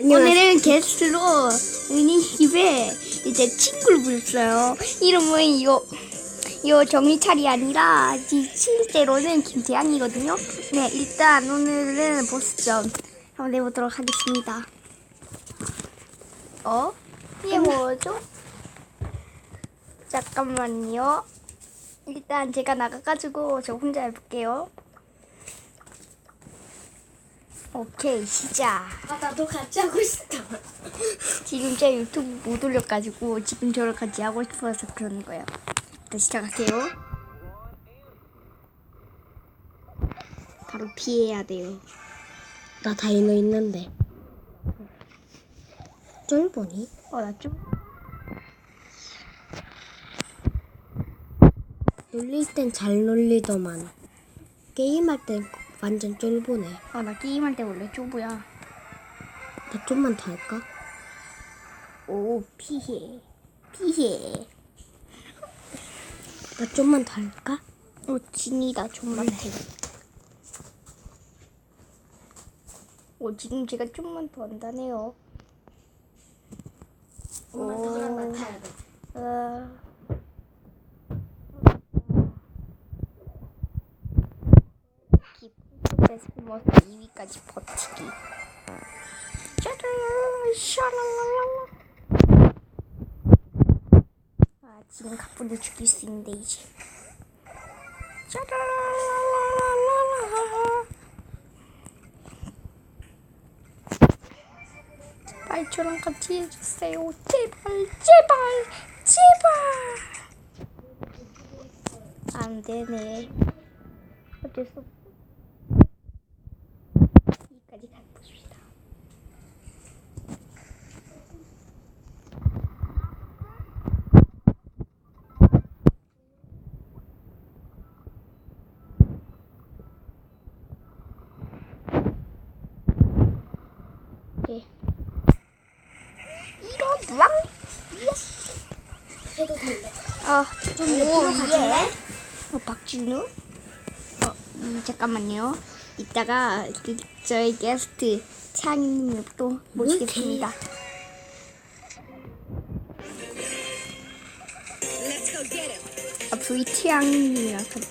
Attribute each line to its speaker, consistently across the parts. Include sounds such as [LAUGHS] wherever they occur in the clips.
Speaker 1: 오늘은 게스트로 은희 집에 이제 친구를 불렀어요. 이름은 이거 이거 정희철이 아니라 지- 실제로는 김태양이거든요. 네, 일단 오늘은 보스전 한번 내보도록 하겠습니다. 어? 이게 뭐죠? 잠깐만요. 일단 제가 나가가지고 저 혼자 해볼게요. 오케이 시작.
Speaker 2: 아 나도 같이 하고 싶어.
Speaker 1: 지금 제 유튜브 못 올려가지고 지금 저를 같이 하고 싶어서 그러는 거예요. 일단 시작할게요. 바로 피해야 돼요.
Speaker 2: 나 다이노 있는데. 쫄보니?
Speaker 1: 어, 나 좀.
Speaker 2: 놀릴 땐 잘 놀리더만. 게임할 땐 완전 쫄보네.
Speaker 1: 어, 나 게임할 때 원래 쪼부야.
Speaker 2: 나 좀만 더 할까?
Speaker 1: 오, 피해. 피해.
Speaker 2: 나 좀만 더 할까?
Speaker 1: 오, 진이다, 좀만 더. 오, 지금 제가 좀만 더 한다네요.
Speaker 2: 돼.
Speaker 1: 어... 깊은 숨어서 2위까지 버티기. 아, 지금 가뿐히 죽일 수 있는데 이제. 제발 저랑 같이 해주세요. 제발, 제발, 제발. 안 되네. 어쩔 수 없어. 여기까지 가봅시다. 예. 이런 왕!
Speaker 2: 해도 될래.
Speaker 1: 아,
Speaker 2: 좀 옆으로 가줄래?
Speaker 1: 어, 박준우? 어, 음, 잠깐만요. 이따가 그, 저희 게스트 창희님을 또 모시겠습니다. 아, V 태양님이랑 같이.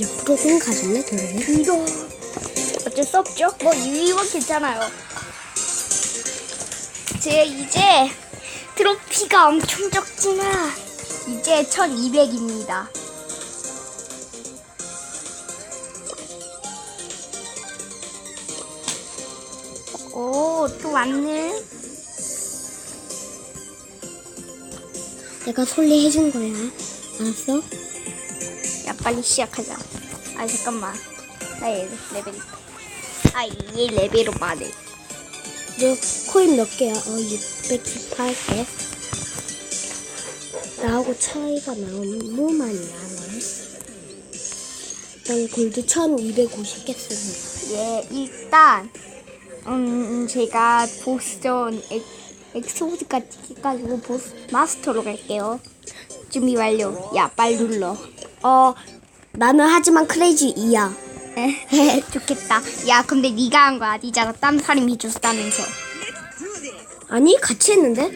Speaker 2: 옆으로 좀 가줄래, 도로에?
Speaker 1: 이거 어쩔 수 없죠? 뭐 2위면 괜찮아요. 제 이제 트로피가 엄청 적지만 이제 1200입니다. 오, 또 왔네.
Speaker 2: 내가 솔리 해준 거야. 알았어?
Speaker 1: 야, 빨리 시작하자. 아, 잠깐만. 나 얘 레벨. 아, 얘 레벨로 말해.
Speaker 2: 너 코인 몇 개야? 어, 618개. 나하고 차이가 너무 많이 나네. 난 골드 1250개 쓰는
Speaker 1: 예, 일단 음 제가 보스전 엑, 엑소드까지 해가지고 보스 마스터로 갈게요. 준비 완료. 야, 빨리 눌러.
Speaker 2: 어, 나는 하지만 크레이지 2야.
Speaker 1: 에, [LAUGHS] 좋겠다. 야, 근데 네가 한거 아니잖아. 딴 사람이 해줬다면서.
Speaker 2: 아니, 같이 했는데?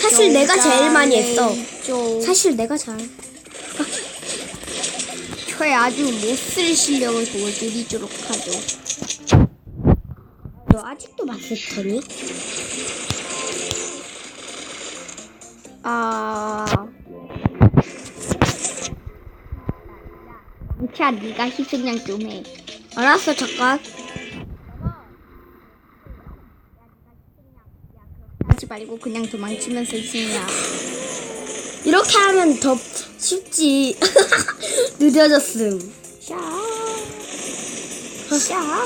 Speaker 2: 사실 내가 제일 많이 했어.
Speaker 1: 좀
Speaker 2: 사실 내가 잘.
Speaker 1: 저의 아주 못쓸 실력을 보여드리도록 하죠.
Speaker 2: 너 아직도 마스터니?
Speaker 1: 아. 자, 네가 희생양 좀 해.
Speaker 2: 알았어, 잠깐.
Speaker 1: 하지 말고 그냥 도망치면서 희생양.
Speaker 2: 이렇게 하면 더 쉽지. [LAUGHS] 느려졌음.
Speaker 1: 샤. 샤.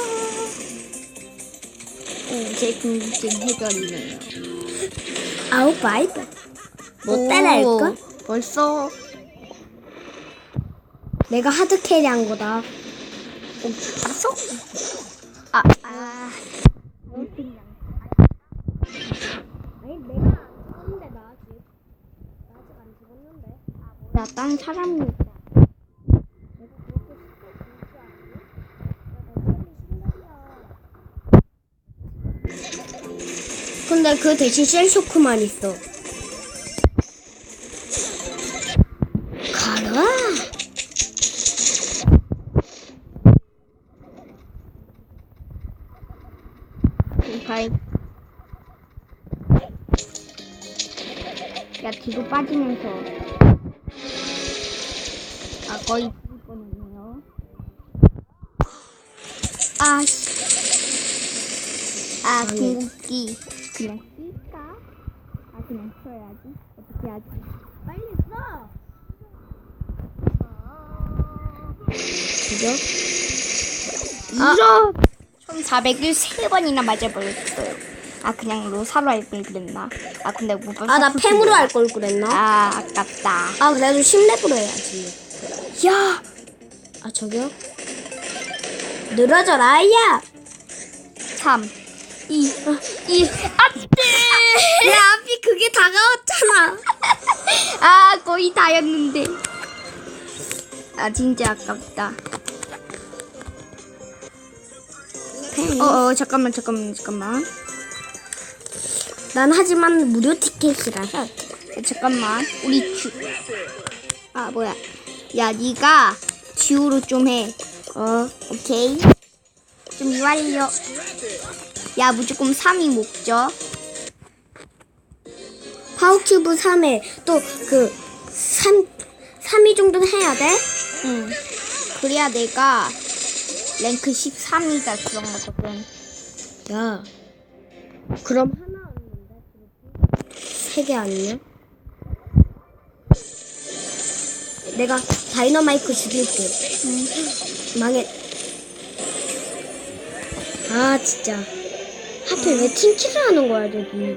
Speaker 1: 오, 제 궁극기 해결이네요.
Speaker 2: 아우, 바이브. 못 따라할까?
Speaker 1: 오, 벌써
Speaker 2: 내가 하드 캐리한 거다.
Speaker 1: 어, 아, 아. 나딴
Speaker 2: 사람이니까. 근데 그 대신 셀쇼크만 있어.
Speaker 1: 야 뒤로 빠지면서. 아 거의 죽을 뻔했네요. 아. 씨. 아 궁극기 그냥 쓸까? 아 그냥 써야지. 어떻게 하지?
Speaker 2: 빨리 써.
Speaker 1: 그죠? 이런 1400을 세 번이나 맞아버렸어요. 아 그냥 로사로 할 걸 그랬나? 아 근데 못
Speaker 2: 아, 나 팸으로 할 걸 그랬나?
Speaker 1: 아 아깝다.
Speaker 2: 아, 그래도 10렙으로 해야지.
Speaker 1: 야
Speaker 2: 아, 저기요? 늘어져라, 야!
Speaker 1: 3, 2, 1, 안돼!
Speaker 2: 내 앞이 그게 다가왔잖아. [LAUGHS]
Speaker 1: 아 거의 다였는데. 아 진짜 아깝다. 어, 어 잠깐만 잠깐만 잠깐만.
Speaker 2: 난 하지만 무료 티켓이라서.
Speaker 1: 야, 잠깐만 우리 주. 아 뭐야? 야 네가 지우로 좀 해.
Speaker 2: 어,
Speaker 1: 오케이. 좀 완료. 야 무조건 3이 목적.
Speaker 2: 파워큐브 3에 또그 3, 3위 정도는 해야 돼?
Speaker 1: 응. 그래야 내가 랭크 13이가 그런 거거든.
Speaker 2: 야. 그럼 하나 개 아니냐? 내가 다이너마이크 죽일게. 망해. 아, 진짜. 하필 왜 팀킬을 하는 거야, 저기.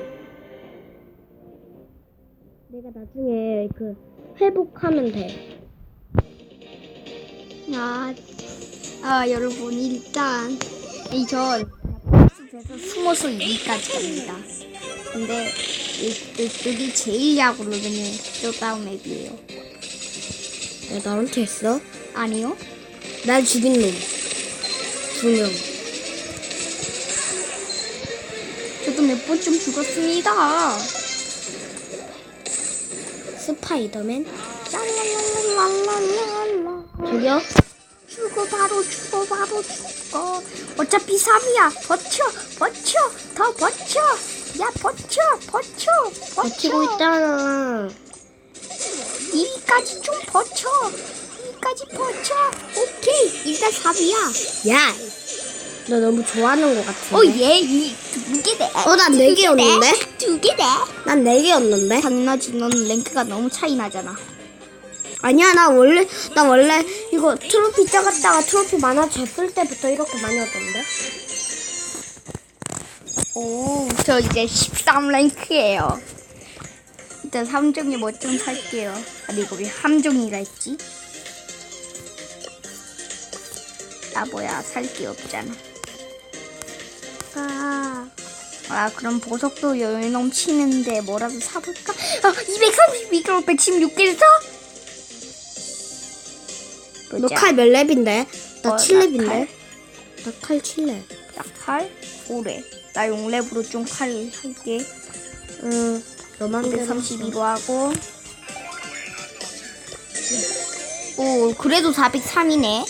Speaker 2: 내가 나중에 그 회복하면 돼.
Speaker 1: 아, 아 여러분 일단 이전 숲에서 숨어서 2위까지 갑니다. 근데 이- 이쪽이 제일 야구로는 쇼다운 맵이에요.
Speaker 2: 야, 나한테 했어?
Speaker 1: 아니요?
Speaker 2: 날 죽인 놈. 두 명.
Speaker 1: 저도 몇 번쯤 죽었습니다.
Speaker 2: 스파이더맨?
Speaker 1: 랄랄랄랄랄랄라.
Speaker 2: 저기요?
Speaker 1: 죽어 바로 죽어 바로 죽어. 어차피 3이야. 버텨 버텨 더 버텨. 야 버텨 버텨 버텨.
Speaker 2: 버티고 있잖아.
Speaker 1: 2위까지 좀 버텨. 2위까지 버텨. 오케이. 일단 4위야.
Speaker 2: 야! 너 너무 좋아하는 것 같은데?
Speaker 1: 어, 얘, 이, 두 개네.
Speaker 2: 어, 난네 개였는데?
Speaker 1: 두 개네.
Speaker 2: 난 4개였는데?
Speaker 1: 당연하지. 너는 랭크가 너무 차이 나잖아.
Speaker 2: 아니야, 나 원래, 나 원래 이거 트로피 작았다가 트로피 많아졌을 때부터 이렇게 많이 얻던데?
Speaker 1: 오, 저 이제 13랭크예요. 일단 3종이 뭐 좀 살게요. 아니, 이거 왜 함종이가 있지? 아, 뭐야. 살 게 없잖아.
Speaker 2: 아,
Speaker 1: 아, 그럼 보석도 여유 넘치는데 뭐라도 사볼까? 아, 232kg 116개 사?
Speaker 2: 너칼 몇 렙인데? 나
Speaker 1: 어,
Speaker 2: 7렙인데?
Speaker 1: 나 칼.
Speaker 2: 나칼 7렙.
Speaker 1: 딱칼? 오래. 나 용랩으로 좀 칼 할게.
Speaker 2: 응, 너만 대
Speaker 1: 232로 하고. 오, 그래도 403이네.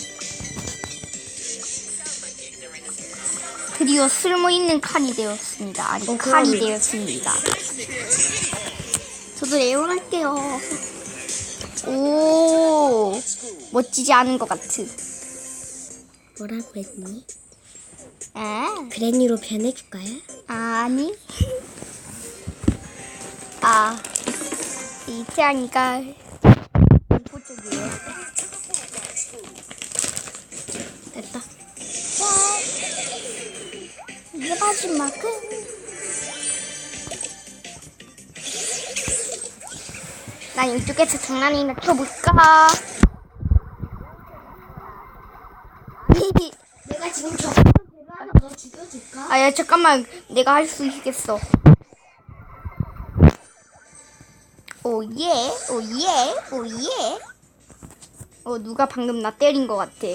Speaker 1: 드디어 쓸모 있는 칸이 되었습니다. 아니,
Speaker 2: 어,
Speaker 1: 칼이
Speaker 2: 그러네.
Speaker 1: 되었습니다. 저도 레온할게요. 오, 멋지지 않은 것 같은.
Speaker 2: 뭐라고 했니?
Speaker 1: 아,
Speaker 2: 그레니로 변해줄까요?
Speaker 1: 아니. 아, 이 태양이가 공포 쪽이에요.
Speaker 2: 됐다.
Speaker 1: 자, 이게 마지막은. 난 이쪽에서 장난이나 쳐볼까?
Speaker 2: 내가 지금 저거 하나 너 죽여줄까?
Speaker 1: 아, 야, 잠깐만. 내가 할 수 있겠어. 오, 예, 오, 예, 오, 예. 어, 누가 방금 나 때린 것 같아.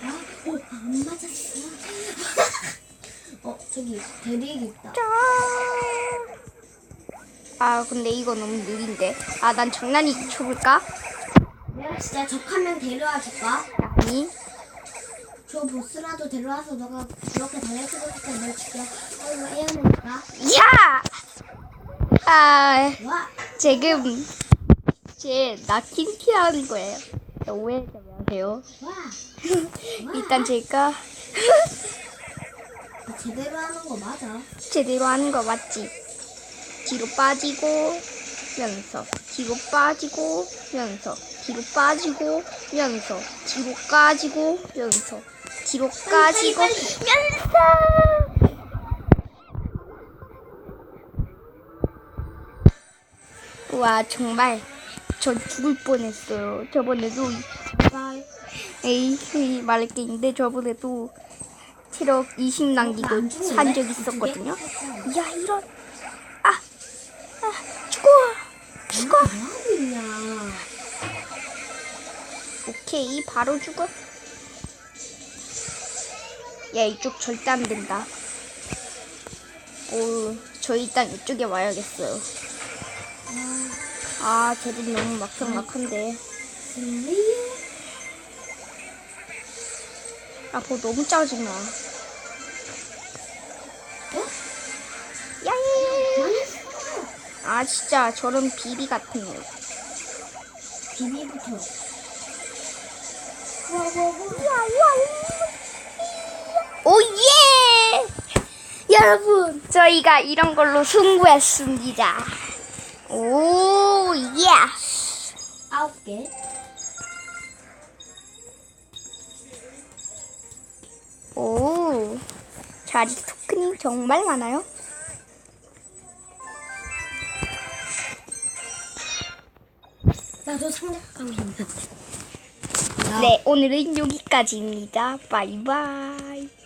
Speaker 2: 안 맞았어. [LAUGHS] 어, 저 저기 대리기 있다.
Speaker 1: 짠. 아 근데 이거 너무 느린데. 아 난 장난이 쳐볼까?
Speaker 2: 내가 진짜 적하면 데려와 줄까?
Speaker 1: 아니.
Speaker 2: 저 보스라도 데려와서 너가 그렇게 당해주고 널 죽여. 어이구 애어내니까.
Speaker 1: 야. 아
Speaker 2: 와.
Speaker 1: 지금 제나 킹키 하는 거예요. 오해하지 마세요.
Speaker 2: 와. [LAUGHS]
Speaker 1: 일단 제가
Speaker 2: 제대로 하는 거 맞아.
Speaker 1: 제대로 하는 거 맞지? 뒤로 빠지고 면서 뒤로 빠지고 면서 뒤로 빠지고 면서 뒤로 까지고 면서 뒤로 까지고
Speaker 2: 빨리,
Speaker 1: 면서 와 정말 저 죽을 뻔했어요. 저번에도
Speaker 2: 와.
Speaker 1: 에이 말할 게 있는데 저번에도 체력 20 남기고 산 적 있었거든요. 야 이런. 아, 아 죽어 죽어.
Speaker 2: 뭐?
Speaker 1: 오케이 바로 죽어 야 이쪽 절대 안 된다 오 저 일단 이쪽에 와야겠어요 아 쟤들 너무 막상막한데
Speaker 2: 승리.
Speaker 1: 아뭐 너무 짜증나
Speaker 2: 어?
Speaker 1: 야이. 아 진짜 저런 비비 같은 거
Speaker 2: 비비부터. 와와와.
Speaker 1: 오예! 여러분, 저희가 이런 걸로 승부했습니다. 오, 예!
Speaker 2: 아홉 개.
Speaker 1: 오, 저 아직 토큰이 정말 많아요.
Speaker 2: 나도 삼각함이 있는데.
Speaker 1: 네, 오늘은 여기까지입니다. 바이바이.